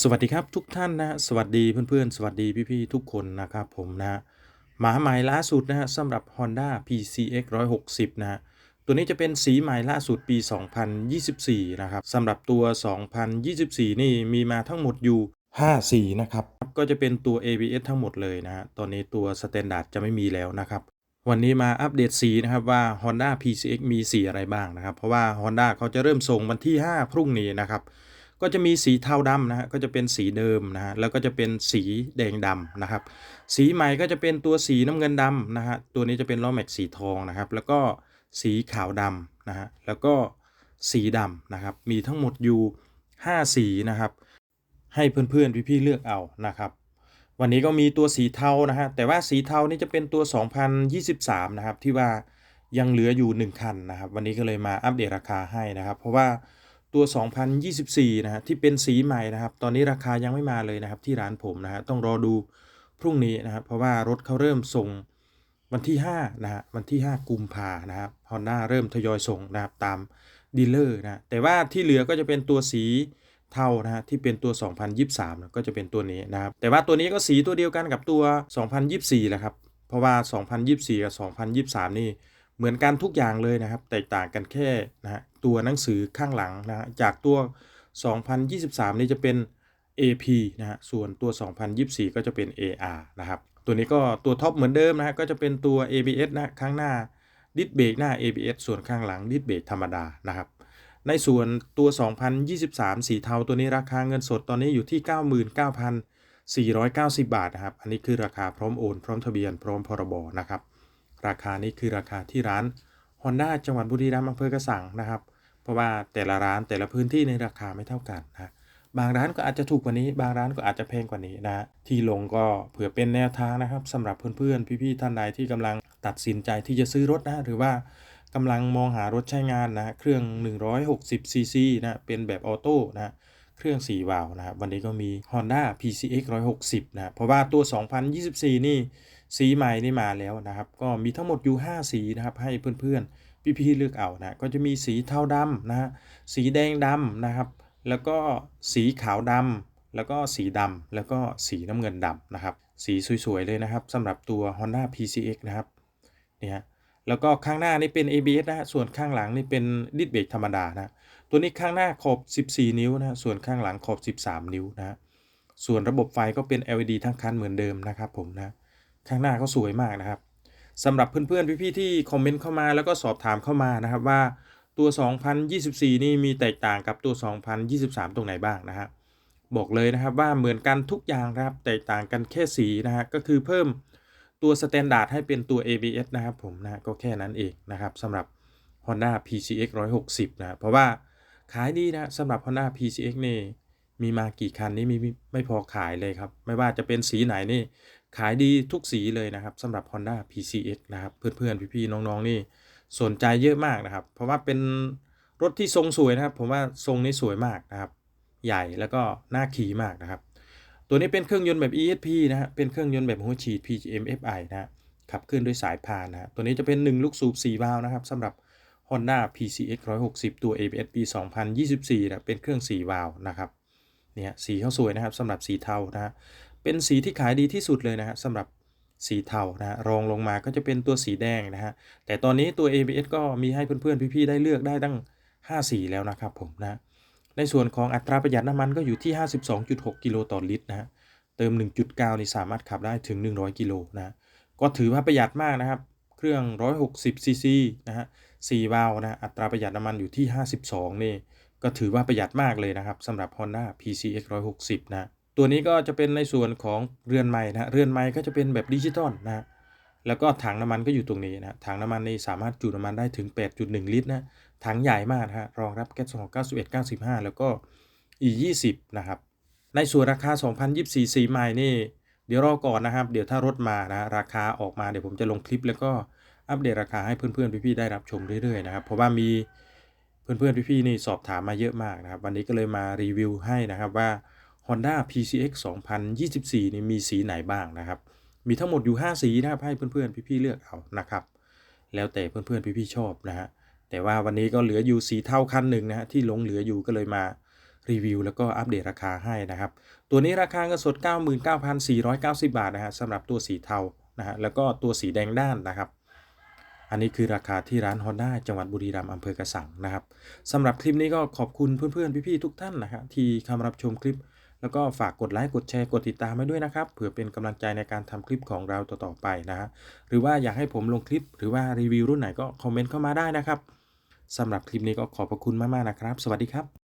สวัสดีครับทุกท่านนะสวัสดีเพื่อนๆ สวัสดีพี่ๆทุกคนนะครับผมนะหมาใหม่ล่าสุดนะฮะสำหรับ Honda PCX 160นะฮะตัวนี้จะเป็นสีใหม่ล่าสุดปี 2024 นะครับสำหรับตัว 2024 นี่มีมาทั้งหมดอยู่ 5 สีนะครับ ก็จะเป็นตัว ABS ทั้งหมดเลยนะฮะตอนนี้ตัว Standard จะไม่มีแล้วนะครับ วันนี้มาอัปเดตสีนะครับว่า Honda PCX มีสีอะไรบ้างนะครับ เพราะว่า Honda เขาจะเริ่มส่งวันที่ 5 พรุ่งนี้นะครับ ก็จะมีสีเทาดำนะฮะก็จะเป็นสีเดิมนะฮะแล้วก็จะเป็นสีแดงดำนะครับ สีใหม่ก็จะเป็นตัวสีน้ำเงินดำนะฮะตัวนี้จะเป็นล้อแม็กสีทองนะครับ แล้วก็สีขาวดำนะฮะแล้วก็สีดำนะครับ มีทั้งหมดอยู่ 5 สีนะครับ ให้เพื่อนๆพี่ๆเลือกเอานะครับ วันนี้ก็มีตัวสีเทานะฮะแต่ว่าสีเทานี่จะเป็นตัว 2023 นะครับ ที่ว่ายังเหลืออยู่ 1 คันนะครับ วันนี้ก็เลยมาอัปเดตราคาให้นะครับ เพราะว่า ตัว 2024 นะฮะที่เป็นสีใหม่นะครับ ตอนนี้ราคายังไม่มาเลยนะครับ ที่ร้านผมนะฮะต้องรอดูพรุ่งนี้นะครับ เพราะว่ารถเขาเริ่มส่งวันที่5นะฮะวันที่ 5 กุมภานะครับฮอนด้าเริ่มทยอยส่งนะครับตามดีลเลอร์นะแต่ว่าที่เหลือก็จะเป็นตัวสีเทานะฮะที่เป็นตัว 2023นะก็จะเป็นตัวนี้นะครับ แต่ว่าตัวนี้ก็สีตัวเดียวกันกับตัว 2024แหละครับ เพราะว่า 2024 กับ 2023 นี่ เหมือนกันทุกอย่างเลยนะครับ แตกต่างกันแค่นะฮะตัวหนังสือข้างหลังนะฮะจากตัว 2023 นี่จะเป็น AP นะฮะส่วนตัว 2024 ก็จะเป็น AR นะครับ ตัวนี้ก็ตัวท็อปเหมือนเดิมนะฮะก็จะเป็นตัว ABS นะข้างหน้าดิสเบรกหน้า ABS ส่วนข้างหลังดิสเบรกธรรมดานะครับ ในส่วนตัว 2023 สีเทาตัวนี้ราคาเงินสดตอนนี้อยู่ที่ 99,490 บาทนะครับ อันนี้คือราคาพร้อมโอน พร้อมทะเบียนพร้อมพรบนะครับ ราคานี้คือราคาที่ร้าน Honda จังหวัดบุรีรัมย์อำเภอกระสังนะครับ เพราะว่าแต่ละร้านแต่ละพื้นที่ในราคาไม่เท่ากันนะบางร้านก็อาจจะถูกกว่านี้ บางร้านก็อาจจะแพงกว่านี้นะ ที่ลงก็เผื่อเป็นแนวทางนะครับสำหรับเพื่อนๆ พี่ๆ ท่านใดที่กำลังตัดสินใจที่จะซื้อรถนะ หรือว่ากำลังมองหารถใช้งานนะ เครื่อง 160 ซีซีนะ เป็นแบบออโต้นะ เครื่อง 4 วาล์วนะครับ วันนี้ก็มี Honda PCX 160 นะ เพราะว่าตัว 2024 นี่ สีใหม่นี่มาแล้วนะครับ ก็มีทั้งหมดอยู่ 5 สีนะครับให้เพื่อนๆ พี่ๆเลือกเอานะก็จะมีสีเทาดำนะสีแดงดำนะครับ แล้วก็สีขาวดำแล้วก็สีดำแล้วก็สีน้ำเงินดำนะครับ สีสวยๆเลยนะครับสำหรับตัว Honda PCX นะครับเนี่ฮะแล้วก็ข้างหน้านี่เป็น ABS นะฮะส่วนข้างหลังนี่เป็นดิสเบรกธรรมดานะตัวนี้ข้างหน้าขอบ 14 นิ้วนะส่วนข้างหลังขอบ 13 นิ้วนะส่วนระบบไฟก็เป็น LED ทั้งคันเหมือนเดิมนะครับผมนะ ข้างหน้าก็สวยมากนะครับสำหรับเพื่อนๆพี่ๆที่คอมเมนต์เข้ามาแล้วก็สอบถามเข้ามานะครับว่าตัว 2024 นี่มีแตกต่างกับตัว 2023 ตรงไหนบ้างนะฮะบอกเลยนะครับว่าเหมือนกันทุกอย่างนะครับแตกต่างกันแค่สีนะฮะก็คือเพิ่มตัวสแตนดาร์ดให้เป็นตัว ABS นะครับผมนะก็แค่นั้นเองนะครับสำหรับ Honda PCX 160นะเพราะว่าขายดีนะสำหรับ Honda PCX นี่มีมากี่คันนี่มีไม่พอขายเลยครับ ไม่ว่าจะเป็นสีไหนนี่ ขายดีทุกสีเลยนะครับสำหรับ Honda PCX นะครับ เพื่อนๆ พี่ๆ น้องๆ นี่สนใจเยอะมากนะครับ เพราะว่าเป็นรถที่ทรงสวยนะครับ ผมว่าทรงนี้สวยมากนะครับ ใหญ่แล้วก็น่าขี่มากนะครับ ตัวนี้เป็นเครื่องยนต์แบบ ESP นะฮะเป็นเครื่องยนต์แบบหัวฉีด PGM-FI นะฮะขับเคลื่อนด้วยสายพานนะฮะตัวนี้จะเป็น 1 ลูกสูบ4วาล์วนะครับสำหรับ Honda PCX 160 ตัว ABS ปี 2024นะเป็นเครื่อง 4 วาล์วนะครับเนี่ยสีเขาสวยนะครับสำหรับสีเทานะฮะ เป็นสีที่ขายดีที่สุดเลยนะฮะสำหรับสีเทานะฮะรองลงมาก็จะเป็นตัวสีแดงนะฮะแต่ตอนนี้ตัว ABS ก็มีให้เพื่อนๆพี่ๆได้เลือกได้ตั้ง 5 สีแล้วนะครับผมนะในส่วนของอัตราประหยัดน้ำมันก็อยู่ที่ 52.6 กิโลต่อลิตรนะฮะเติม 1.9 นี่สามารถขับได้ถึง 100 กิโลนะก็ถือว่าประหยัดมากนะครับ เครื่อง 160ซีซีนะฮะ4วาล์วนะอัตราประหยัดน้ำมันอยู่ที่ 52 นี่ก็ถือว่าประหยัดมากเลยนะครับสำหรับ Honda PCX 160 นะ ตัวนี้ก็จะเป็นในส่วนของเรือนไม้นะเรือนไม้ก็จะเป็นแบบดิจิตอลนะแล้วก็ถังน้ำมันก็อยู่ตรงนี้นะถังน้ำมันนี่สามารถจุน้ำมันได้ถึง 8.1 ลิตรนะถังใหญ่มากนะฮะรองรับแก๊ส291 95 แล้วก็ E20 นะครับในส่วนราคา 2024สีใหม่นี่ เดี๋ยวรอก่อนนะครับ เดี๋ยวถ้ารถมานะราคาออกมาเดี๋ยวผมจะลงคลิป แล้วก็อัปเดตราคาให้เพื่อนๆพี่ๆได้รับชมเรื่อยๆนะครับเพราะว่ามีเพื่อนๆพี่ๆนี่สอบถามมาเยอะมากนะครับ วันนี้ก็เลยมารีวิวให้นะครับว่า Honda PCX 2024นี่มีสีไหนบ้างนะครับ มีทั้งหมดอยู่ 5 สีนะครับให้เพื่อนๆพี่ๆเลือกเอานะครับ แล้วแต่เพื่อนๆพี่ๆชอบนะฮะแต่ว่าวันนี้ก็เหลืออยู่สีเทาคันหนึ่งนะฮะที่หลงเหลืออยู่ก็เลยมารีวิวแล้วก็อัปเดตราคาให้นะครับ ตัวนี้ราคาเงินสด 99,490 บาทนะฮะสำหรับตัวสีเทานะฮะแล้วก็ตัวสีแดงด้านนะครับ อันนี้คือราคาที่ร้าน Honda จังหวัดบุรีรัมย์อำเภอกระสังนะครับสำหรับคลิปนี้ก็ขอบคุณเพื่อนๆ พี่ๆ ทุกท่านนะฮะที่เข้ามารับชมคลิป แล้วก็ฝากกดไลค์กดแชร์กดติดตามไว้ด้วยนะครับเผื่อเป็นกำลังใจในการทำคลิปของเราต่อๆไปนะฮะหรือว่าอยากให้ผมลงคลิป หรือว่ารีวิวรุ่นไหนก็คอมเมนต์เข้ามาได้นะครับสำหรับคลิปนี้ก็ขอบพระคุณมากๆนะครับ สวัสดีครับ